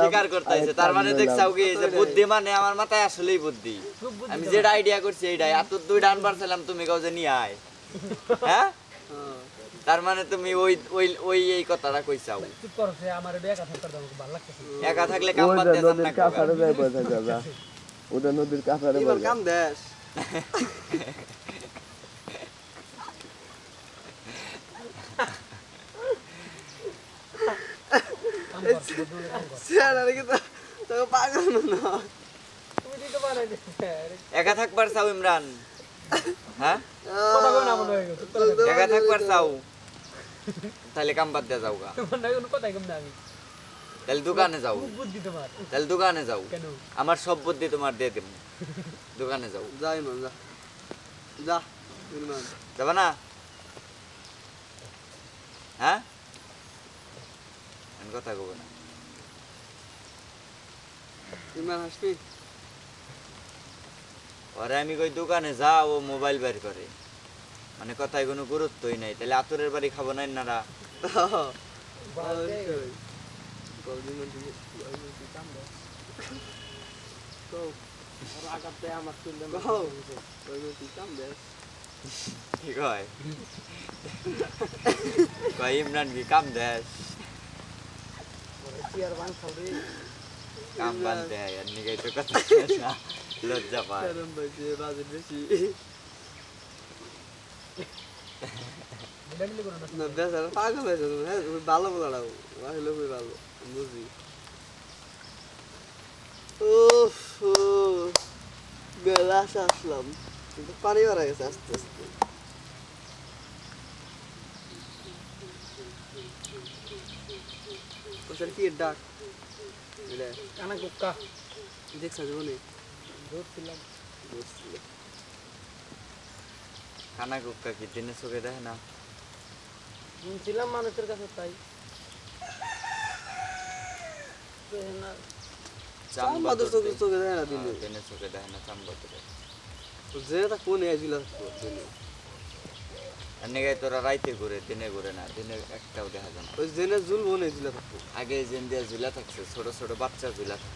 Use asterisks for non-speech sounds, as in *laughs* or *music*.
স্বীকার করতেছে তার মানে দেখছাও কি যে বুদ্ধি মানে আমার মাথায় আসলেই বুদ্ধি। আমি যেটা আইডিয়া করছি এইটাই। আর তোর দুইটা আনবার ছিলাম তুমি কাউ যে নিয়ে আয়। হ্যাঁ? তার মানে তুমি ওই ওই ওই এই কথাটা কইছাও। চুপ করো সে আমার একা থাকতে ভালো লাগতেছে। একা থাকলে কাম বাদ যে নদীর না কাছারে যাই বসে যাবা। ওটা নদীর কাছারে কাম দেশ *laughs* কাম কর বদলে কাম কর চেহারা রেখে তো তোকে পাগল না তুমি দিতে পারো একা থাকবার চাও ইমরান? হ্যাঁ। একা থাকবার চাও? তাহলে কাম বাদ দিয়ে যাও গা তাহলে দোকানে যাও। তাহলে দোকানে যাও। আমার সব বুদ্ধি তোমার দিয়ে দেব দোকানে যাও। যাই মান যা। যা যাবা না? হ্যাঁ? কথা কব না। ইরমান হাসবি? পরে আমি কই দোকানে যা ও মোবাইল বের করে। মানে কথায় কোনো গুরুত্বই নাই তাহলে আতুরের বাড়ি খাব না না অবশ্যই কলদিন দিকে কাম দেশ কও আগাতে আমার চুল কও ওই তুই কাম দেশ কি কয়? কয় ইমরান কি কাম দেশ চেয়ার লজ্জা পায় হ্যাঁ ভালো বলাও আসলে খুবই ভালো বুঝি বেলা আসলাম, কিন্তু পানি মারা গেছে আস্তে আস্তে। কি ডাক এটা কানা কুক্কা দেখছা জীবনে ধরছিলাম বুঝছিল খানা কুক্কা কি দিনে চোখে দেখে না শুনছিলাম মানুষের কাছে তাই তো না চাম্বাদুর চোখে চোখে দেয় না দিলে দিনে চোখে দেখে না চাম্বাদুরে যেটা কোনে আইছিল দিলে আর নিগাই তোরা রাইতে ঘুরে দিনে ঘুরে না দিনে একটাও দেখা যায় না। ওই জেনে জুল বনে ছিল থাকতো আগে যেন দিয়ে ঝুলা থাকছে ছোট ছোট বাচ্চা ঝুলা থাকতো